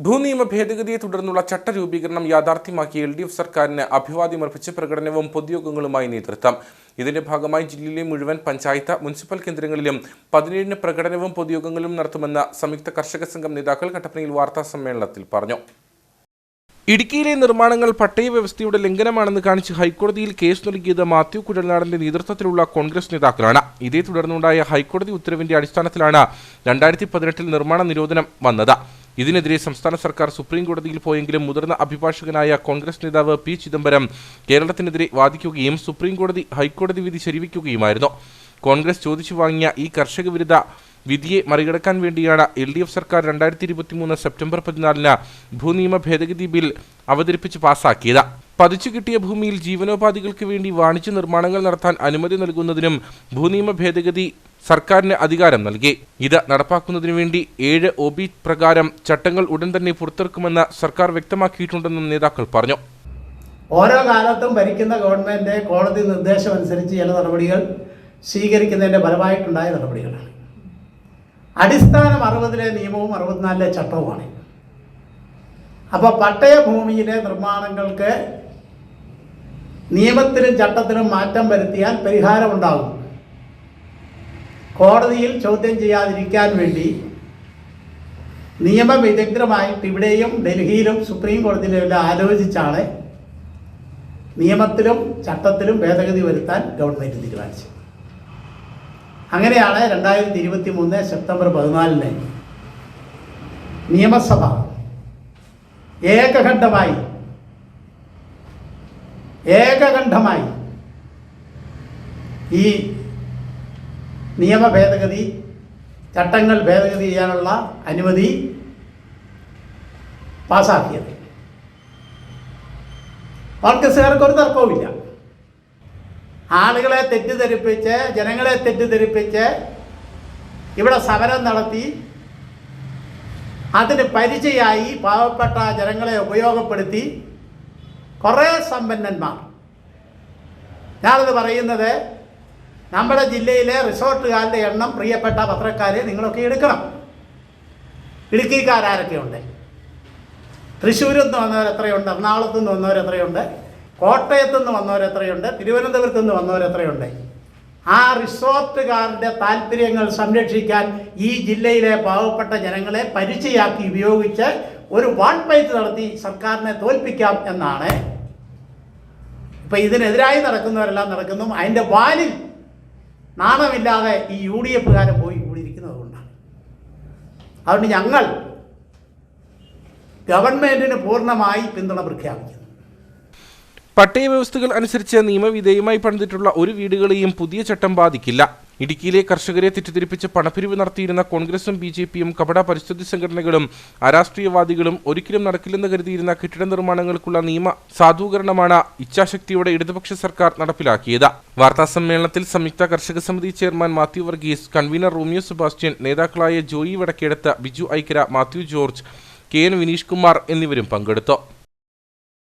ഭൂനിയമ ഭേദഗതിയെ തുടർന്നുള്ള ചട്ടരൂപീകരണം യാഥാർത്ഥ്യമാക്കി എൽ ഡി എഫ് സർക്കാരിന് അഭിവാദ്യമർപ്പിച്ച് പ്രകടനവും പൊതുയോഗങ്ങളുമായി നേതൃത്വം. ഇതിന്റെ ഭാഗമായി ജില്ലയിലെ മുഴുവൻ പഞ്ചായത്ത് മുനിസിപ്പൽ കേന്ദ്രങ്ങളിലും പതിനേഴിന് പ്രകടനവും പൊതുയോഗങ്ങളും നടത്തുമെന്ന് സംയുക്ത കർഷക സംഘം നേതാക്കൾ കട്ടപ്പനയിൽ വാർത്താ സമ്മേളനത്തിൽ പറഞ്ഞു. ഇടുക്കിയിലെ നിർമ്മാണങ്ങൾ പട്ടയ വ്യവസ്ഥയുടെ ലംഘനമാണെന്ന് കാണിച്ച് ഹൈക്കോടതിയിൽ കേസ് നൽകിയത് മാത്യു കുഴൽനാടന്റെ നേതൃത്വത്തിലുള്ള കോൺഗ്രസ് നേതാക്കളാണ്. ഇതേ തുടർന്നുണ്ടായ ഹൈക്കോടതി ഉത്തരവിന്റെ അടിസ്ഥാനത്തിലാണ് രണ്ടായിരത്തി പതിനെട്ടിൽ നിർമ്മാണ നിരോധനം വന്നത്. ഇതിനെതിരെ സംസ്ഥാന സർക്കാർ സുപ്രീം കോടതിയിൽ പോയെങ്കിലും മുതിർന്ന അഭിഭാഷകനായ കോൺഗ്രസ് നേതാവ് പി ചിദംബരം കേരളത്തിനെതിരെ വാദിക്കുകയും സുപ്രീം കോടതി ഹൈക്കോടതി വിധി ശരിവയ്ക്കുകയുമായിരുന്നു കോൺഗ്രസ് ചോദിച്ചു വാങ്ങിയ ഈ കർഷക വിരുദ്ധ വിധിയെ മറികടക്കാൻ വേണ്ടിയാണ് എൽ ഡി എഫ് സർക്കാർ രണ്ടായിരത്തി ഇരുപത്തിമൂന്ന് സെപ്റ്റംബർ പതിനാലിന് ഭൂനിയമ ഭേദഗതി ബിൽ അവതരിപ്പിച്ച് പാസാക്കിയത്. പതിച്ചു കിട്ടിയ ഭൂമിയിൽ ജീവനോപാധികൾക്ക് വേണ്ടി വാണിജ്യ നിർമ്മാണങ്ങൾ നടത്താൻ അനുമതി നൽകുന്നതിനും ഭൂനിയമ ഭേദഗതി സർക്കാരിന് അധികാരം നൽകി. ഇത് നടപ്പാക്കുന്നതിനു വേണ്ടി ഏഴ് ഒ ബി പ്രകാരം ചട്ടങ്ങൾ ഉടൻ തന്നെ പുറത്തിറക്കുമെന്ന് സർക്കാർ വ്യക്തമാക്കിയിട്ടുണ്ടെന്നും നേതാക്കൾ പറഞ്ഞു. ഓരോ കാലത്തും ഭരിക്കുന്ന ഗവൺമെന്റ് കോടതി നിർദ്ദേശം അനുസരിച്ച് ചില നടപടികൾ സ്വീകരിക്കുന്നതിന്റെ ഫലമായിട്ടുണ്ടായ നടപടികളാണ്. അടിസ്ഥാനം അറുപതിലെ നിയമവും അറുപത്തിനാലിലെ ചട്ടവുമാണ്. അപ്പോൾ പട്ടയ ഭൂമിയിലെ നിർമ്മാണങ്ങൾക്ക് നിയമത്തിനും ചട്ടത്തിനും മാറ്റം വരുത്തിയാൽ പരിഹാരം ഉണ്ടാകും. കോടതിയിൽ ചോദ്യം ചെയ്യാതിരിക്കാൻ വേണ്ടി നിയമവിദഗ്ധമായിട്ട് ഇവിടെയും ഡൽഹിയിലും സുപ്രീം കോടതിയിലും ആലോചിച്ചാണ് നിയമത്തിലും ചട്ടത്തിലും ഭേദഗതി വരുത്താൻ ഗവൺമെന്റ് തീരുമാനിച്ചത്. അങ്ങനെയാണ് രണ്ടായിരത്തി ഇരുപത്തി മൂന്ന് സെപ്റ്റംബർ പതിനാലിന് നിയമസഭ ഏകകണ്ഠമായി ഏകകണ്ഠമായി ഈ നിയമ ഭേദഗതി ചട്ടങ്ങൾ ഭേദഗതി ചെയ്യാനുള്ള അനുമതി പാസാക്കിയത്. കോൺഗ്രസ്സുകാർക്ക് ഒരു തർക്കവുമില്ല. ആളുകളെ തെറ്റിദ്ധരിപ്പിച്ച് ജനങ്ങളെ തെറ്റിദ്ധരിപ്പിച്ച് ഇവിടെ സമരം നടത്തി അതിന് പരിചയമായി പാവപ്പെട്ട ജനങ്ങളെ ഉപയോഗപ്പെടുത്തി കുറേ സമ്പന്നന്മാർ. ഞാനത് പറയുന്നത് നമ്മുടെ ജില്ലയിലെ റിസോർട്ടുകാരുടെ എണ്ണം പ്രിയപ്പെട്ട പത്രക്കാരെ നിങ്ങളൊക്കെ എടുക്കണം. ഇടുക്കിക്കാരൊക്കെയുണ്ട് തൃശ്ശൂരിൽ നിന്ന് വന്നവർ എത്രയുണ്ട്? എറണാകുളത്ത് നിന്ന് വന്നവർ എത്രയുണ്ട്? കോട്ടയത്ത് നിന്ന് എത്രയുണ്ട്? തിരുവനന്തപുരത്ത് നിന്ന് എത്രയുണ്ട്? ആ റിസോർട്ടുകാരുടെ താല്പര്യങ്ങൾ സംരക്ഷിക്കാൻ ഈ ജില്ലയിലെ പാവപ്പെട്ട ജനങ്ങളെ പരിചയാക്കി ഉപയോഗിച്ച് ഒരു വാൾപ്പയറ്റ് നടത്തി സർക്കാരിനെ തോൽപ്പിക്കാം എന്നാണ്. ഇപ്പം ഇതിനെതിരായി നടക്കുന്നവരെല്ലാം നടക്കുന്നു. അതിന്റെ വാലിൽ നാണമില്ലാതെ ഈ യു ഡി എഫുകാരൻ പോയി കൂടിയിരിക്കുന്നത് കൊണ്ടാണ്. അതുകൊണ്ട് ഞങ്ങൾ ഗവൺമെന്റിന് പൂർണമായി പിന്തുണ പ്രഖ്യാപിക്കുന്നു. പട്ടയ വ്യവസ്ഥകൾ അനുസരിച്ച് നിയമവിധേയമായി പണിതിട്ടുള്ള ഒരു വീടുകളെയും പുതിയ ചട്ടം ബാധിക്കില്ല. ഇടുക്കിയിലെ കർഷകരെ തെറ്റിദ്ധരിപ്പിച്ച് പണപ്പിരിവ് നടത്തിയിരുന്ന കോൺഗ്രസും ബി ജെ പിയും കപട പരിസ്ഥിതി സംഘടനകളും അരാഷ്ട്രീയവാദികളും ഒരിക്കലും നടക്കില്ലെന്ന് കരുതിയിരുന്ന കെട്ടിട നിർമ്മാണങ്ങൾക്കുള്ള നിയമ സാധൂകരണമാണ് ഇച്ഛാശക്തിയോടെ ഇടതുപക്ഷ സർക്കാർ നടപ്പിലാക്കിയത്. വാർത്താസമ്മേളനത്തിൽ സംയുക്ത കർഷക സമിതി ചെയർമാൻ മാത്യു വർഗീസ് കൺവീനർ റോമിയോ സെബാസ്റ്റ്യൻ നേതാക്കളായ ജോയി വടക്കേടത്ത് ബിജു ഐക്കര മാത്യു ജോർജ് കെ എൻ വിനീഷ് കുമാർ എന്നിവരും പങ്കെടുത്തു.